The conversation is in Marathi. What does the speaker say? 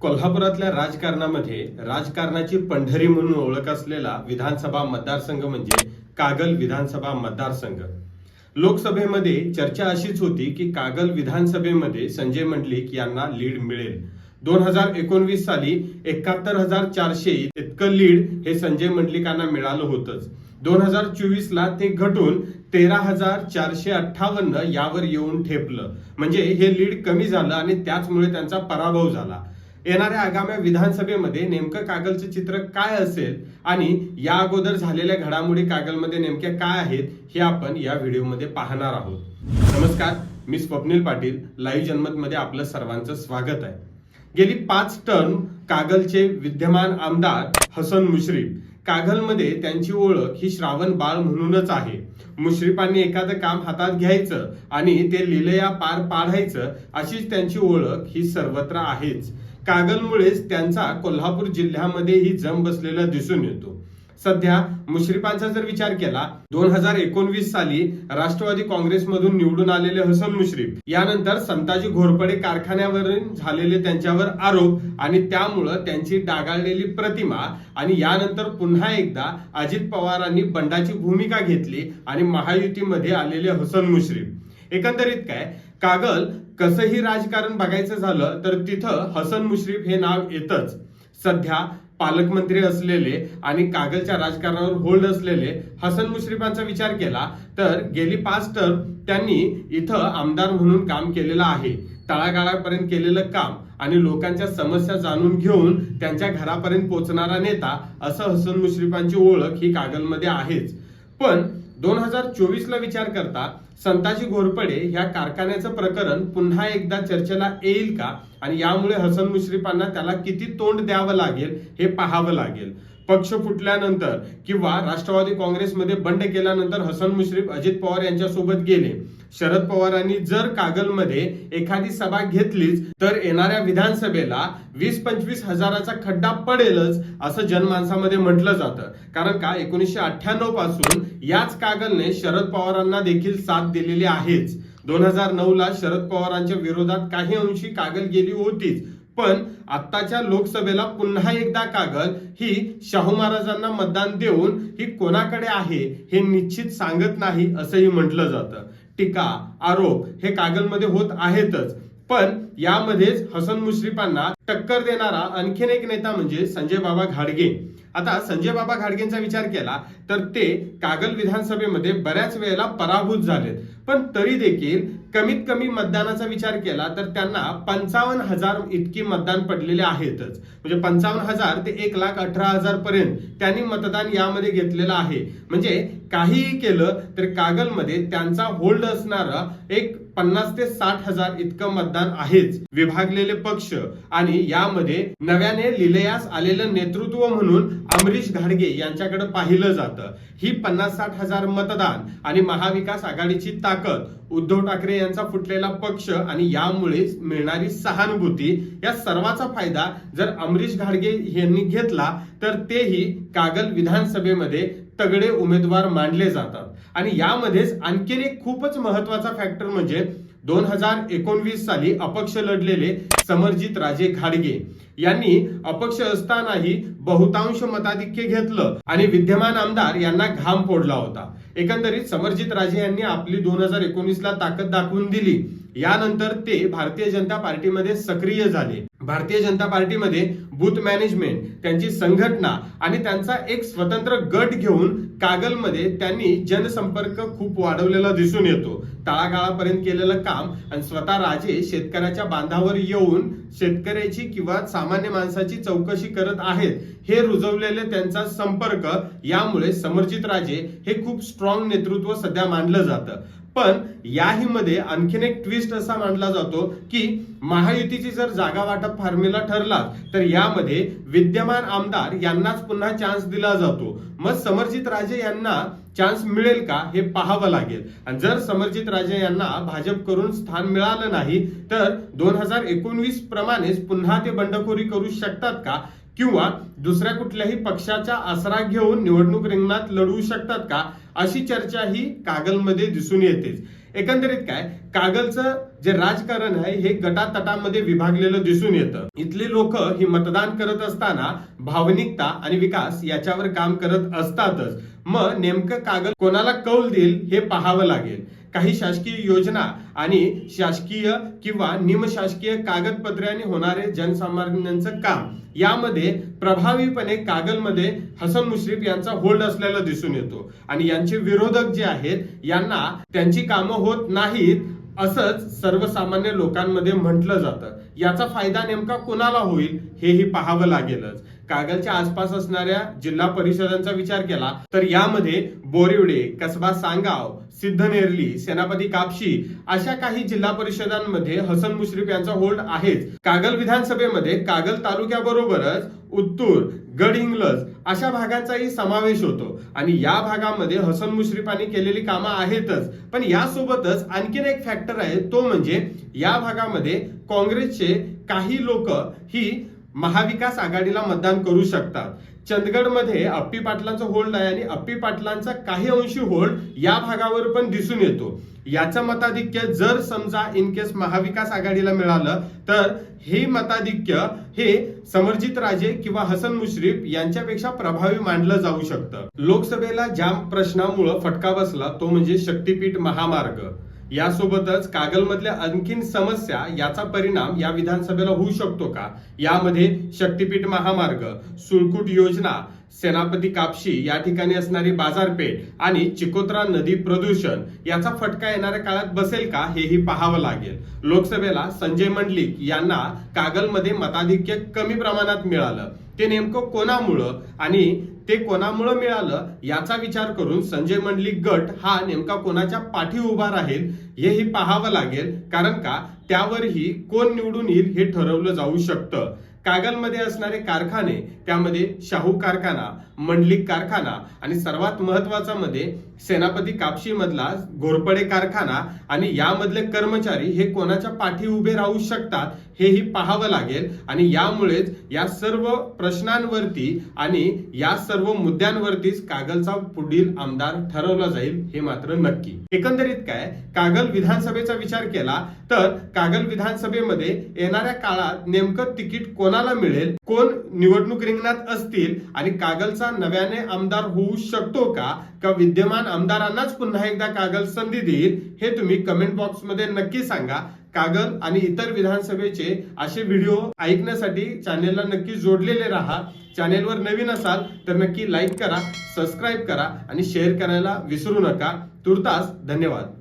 कोल्हापुरातल्या राजकारणामध्ये राजकारणाची पंढरी म्हणून ओळख असलेला विधानसभा मतदारसंघ म्हणजे कागल विधानसभा मतदारसंघ. लोकसभेमध्ये चर्चा अशीच होती की कागल विधानसभेमध्ये संजय मंडलिक यांना लीड मिळेल. दोन हजार एकोणवीस साली एकाहत्तर हजार चारशे इतकं लीड हे संजय मंडलिकांना मिळालं होतंच. दोन हजार चोवीस ला ते घटून तेरा हजार चारशे अठ्ठावन्न यावर येऊन ठेपलं. म्हणजे हे लीड कमी झालं आणि त्याचमुळे त्यांचा पराभव झाला. येणाऱ्या आगाम्या विधानसभेमध्ये नेमकं कागलचं चित्र काय असेल आणि या अगोदर झालेल्या घडामोडी कागलमध्ये नेमक्या काय आहेत हे आपण या व्हिडिओमध्ये पाहणार आहोत. नमस्कार मी स्वप्नील पाटील लाईव्ह जनमत मध्ये आपलं सर्वांचं स्वागत आहे. गेली पाच टर्म कागलचे विद्यमान आमदार हसन मुश्रीफ. कागलमध्ये त्यांची ओळख ही श्रावण बाळ म्हणूनच आहे. मुश्रीफांनी एखादं काम हातात घ्यायचं आणि ते लिलया पार पाडायचं अशीच त्यांची ओळख ही सर्वत्र आहेच. कागलमुळेच त्यांचा कोल्हापूर जिल्ह्यामध्येही जम बसलेला दिसून येतो. सध्या मुश्रीफांचा जर विचार केला दोन हजार एकोणवीस साली राष्ट्रवादी काँग्रेसमधून निवडून आलेले हसन मुश्रीफ यानंतर संताजी घोरपडे कारखान्यावरून झालेले त्यांच्यावर आरोप आणि त्यामुळं त्यांची डागाळलेली प्रतिमा आणि यानंतर पुन्हा एकदा अजित पवारांनी बंडाची भूमिका घेतली आणि महायुतीमध्ये आलेले हसन मुश्रीफ. एकंदरीत काय? कागल कसंही राजकारण बघायचं झालं तर तिथं हसन मुश्रीफ हे नाव येतच. सध्या पालकमंत्री असलेले आणि कागलच्या राजकारणावर होल्ड असलेले हसन मुश्रीफांचा विचार केला तर गेली पाच टर्म त्यांनी इथं आमदार म्हणून काम केलेलं आहे. तळागाळापर्यंत केलेलं काम आणि लोकांच्या समस्या जाणून घेऊन त्यांच्या घरापर्यंत पोहोचणारा नेता असं हसन मुश्रीफांची ओळख ही कागलमध्ये आहेच. पण दोन हजार चोवीसला विचार करता संताजी घोरपडे ह्या कारखान्याचं प्रकरण पुन्हा एकदा चर्चेला येईल का? आणि यामुळे हसन मुश्रीफांना त्याला किती तोंड द्यावं लागेल हे पाहावं लागेल. पक्ष फुटल्यानंतर किंवा राष्ट्रवादी काँग्रेसमध्ये बंड केल्यानंतर हसन मुश्रीफ अजित पवार यांच्यासोबत गेले. शरद पवारांनी जर कागलमध्ये एखादी सभा घेतलीच तर येणाऱ्या विधानसभेला वीस पंचवीस हजाराचा खड्डा पडेलच असं जनमानसामध्ये म्हटलं जातं. कारण का? एकोणीसशे अठ्ठ्याण्णवपासून याच कागलने शरद पवारांना देखील साथ दिलेली आहेच. दोन हजार नऊ ला शरद पवारांच्या विरोधात काही अंशी कागल गेली होतीच. पण आत्ताच्या लोकसभेला पुन्हा एकदा कागल ही शाहू महाराजांना मतदान देऊन ही कोणाकडे आहे हे निश्चित सांगत नाही असंही म्हटलं जातं. टीका आरोप हे कागलमध्ये होत आहेतच. पण यामध्येच हसन मुश्रीफांना टक्कर देणारा आणखीन एक नेता म्हणजे संजय बाबा घाडगे. आता संजय बाबा घाडगेंचा विचार केला तर ते कागल विधानसभेमध्ये बऱ्याच वेळेला पराभूत झालेत. पण तरी देखील कमीत कमी मतदानाचा विचार केला तर त्यांना पंचावन्न हजार इतकी मतदान पडलेले आहेतच. म्हणजे पंचावन्न हजार ते एक लाख अठरा हजार पर्यंत त्यांनी मतदान यामध्ये घेतलेलं आहे. म्हणजे काहीही केलं तर कागलमध्ये त्यांचा होल्ड असणारा एक पन्नास ते साठ हजार इतकं मतदान आहेच. विभागलेले पक्ष आणि यामध्ये नव्याने लिलयास आलेलं नेतृत्व म्हणून अमरीश घाडगे यांच्याकडे पाहिलं जातं. ही पन्नास साठ हजार मतदान आणि महाविकास आघाडीची ताकद उद्धव ठाकरे यांचा फुटलेला पक्ष आणि यामुळे मिळणारी सहानुभूती या सर्वाचा फायदा जर अमरीश घाडगे यांनी घेतला तर तेही कागल विधानसभेमध्ये तगडे उमेदवार मानले जातात. आणि यामध्येच आणखीन एक खूपच महत्त्वाचा फॅक्टर म्हणजे दोन हजार एकोणवीस साली अपक्ष लढलेले समरजित राजे घाडगे यांनी अपक्ष असतानाही बहुतांश मताधिक्य घेतलं आणि विद्यमान आमदार यांना घाम फोडला होता. एकंदरीत समरजित राजे यांनी आपली दोन हजार एकोणीस ला ताकद दाखवून दिली. यानंतर ते भारतीय जनता पार्टीमध्ये सक्रिय झाले. भारतीय जनता पार्टीमध्ये बूथ मॅनेजमेंट त्यांची संघटना आणि त्यांचा एक स्वतंत्र गट घेऊन कागलमध्ये त्यांनी जनसंपर्क खूप वाढवलेला दिसून येतो. तळागाळापर्यंत केलेलं काम आणि स्वतः राजे शेतकऱ्याच्या बांधावर येऊन शेतकऱ्याची किंवा सामान्य माणसाची चौकशी करत आहेत हे रुजवलेले त्यांचा संपर्क यामुळे समर्जित राजे हे खूप स्ट्रॉंग नेतृत्व सध्या मानलं जातं. पण याही मध्ये आणखीन एक ट्विस्ट असा मानला जातो की महायुतीची जर जागा वाटप फॉर्म्युला ठरला तर यामध्ये विद्यमान आमदार यांनाच पुन्हा चान्स दिला जातो. मग समर्जित राजे यांना चान्स मिळेल का हे पाहावं लागेल. आणि जर समर्जित राजे यांना भाजप करून स्थान मिळालं नाही तर दोन हजार एकोणवीस प्रमाणेच पुन्हा ते बंडखोरी करू शकतात का? किंवा दुसऱ्या कुठल्याही पक्षाचा आसरा घेऊन निवडणूक रिंगणात लढवू शकतात का? अशी चर्चा ही कागलमध्ये दिसून येतेच. एकंदरीत काय? कागलचं जे राजकारण आहे हे गटातटामध्ये विभागलेलं दिसून येतं. इथले लोक ही मतदान करत असताना भावनिकता आणि विकास याच्यावर काम करत असतातच. मग नेमकं कागल कोणाला कौल देईल हे पाहावं लागेल. काही शासकीय योजना आणि शासकीय किंवा निमशासकीय कागदपत्र्याने होणारे जनसामान्यांचं काम. यामध्ये प्रभावीपणे कागलमध्ये हसन मुश्रीफ यांचा होल्ड असलेला दिसून येतो. आणि यांचे विरोधक जे आहेत यांना त्यांची कामं होत नाहीत असंच सर्वसामान्य लोकांमध्ये म्हटलं जातं. याचा फायदा नेमका कोणाला होईल हेही पाहावं लागेलच. कागलच्या आसपास असणाऱ्या जिल्हा परिषदांचा विचार केला तर यामध्ये बोरिवडे कसबा सांगाव सिद्धनेरली सेनापती कापशी अशा काही जिल्हा परिषदांमध्ये हसन मुश्रीफ यांचा होल्ड आहेच. कागल विधानसभेमध्ये कागल तालुक्याबरोबरच उत्तूर गडहिंग्लज अशा भागांचाही समावेश होतो आणि या भागामध्ये हसन मुश्रीफांनी केलेली कामं आहेतच. पण यासोबतच आणखीन एक फॅक्टर आहे तो म्हणजे या भागामध्ये काँग्रेसचे काही लोक ही महाविकास आघाडीला मतदान करू शकतात. चंदगडमध्ये अप्पी पाटलांचा होल्ड आहे आणि अप्पी पाटलांचा काही अंशी होल्ड या भागावर पण दिसून येतो. याचं मताधिक्य जर समजा इन केस महाविकास आघाडीला मिळालं तर हे मताधिक्य हे समरजित राजे किंवा हसन मुश्रीफ यांच्यापेक्षा प्रभावी मानलं जाऊ शकतं. लोकसभेला ज्या प्रश्नामुळं फटका बसला तो म्हणजे शक्तीपीठ महामार्ग. यासोबतच कागलमधल्या आणखीन समस्या याचा परिणाम या विधानसभेला होऊ शकतो का? यामध्ये शक्तीपीठ महामार्ग सुळकुट योजना सेनापती कापशी या ठिकाणी असणारी बाजारपेठ आणि चिकोत्रा नदी प्रदूषण याचा फटका येणाऱ्या काळात बसेल का हेही पाहावं लागेल. लोकसभेला संजय मंडलिक यांना कागलमध्ये मताधिक्य कमी प्रमाणात मिळालं. ते नेमकं कोणामुळं आणि ते कोणामुळं मिळालं याचा विचार करून संजय मंडलिक गट हा नेमका कोणाच्या पाठी उभा राहील हेही पाहावं लागेल. कारण का? त्यावरही कोण निवडून येईल हे ठरवलं जाऊ शकतं. कागलमध्ये असणारे कारखाने त्यामध्ये शाहू कारखाना मंडलिक कारखाना आणि सर्वात महत्त्वाचा मध्ये सेनापती कापशी मधला घोरपडे कारखाना आणि यामधले कर्मचारी हे कोणाच्या पाठी उभे राहू शकतात हेही पाहावं लागेल. आणि यामुळेच या सर्व प्रश्नांवरती आणि या सर्व मुद्द्यांवरतीच कागलचा पुढील आमदार ठरवला जाईल हे मात्र नक्की. एकंदरीत काय? कागल विधानसभेचा विचार केला तर कागल विधानसभेमध्ये येणाऱ्या काळात नेमकं तिकीट कोणाला मिळेल कोण निवडणूक रिंगणात असतील आणि कागलचा नव्याने आमदार होऊ शकतो का का विद्यमान आमदारांनाच पुन्हा एकदा कागल संधी देईल हे तुम्ही कमेंट बॉक्समध्ये नक्की सांगा. कागल आणि इतर विधानसभेचे असे व्हिडिओ ऐकण्यासाठी चॅनेलला नक्की जोडलेले राहा. चॅनेलवर नवीन असाल तर नक्की लाईक करा सबस्क्राईब करा आणि शेअर करायला विसरू नका. तुर्तास धन्यवाद.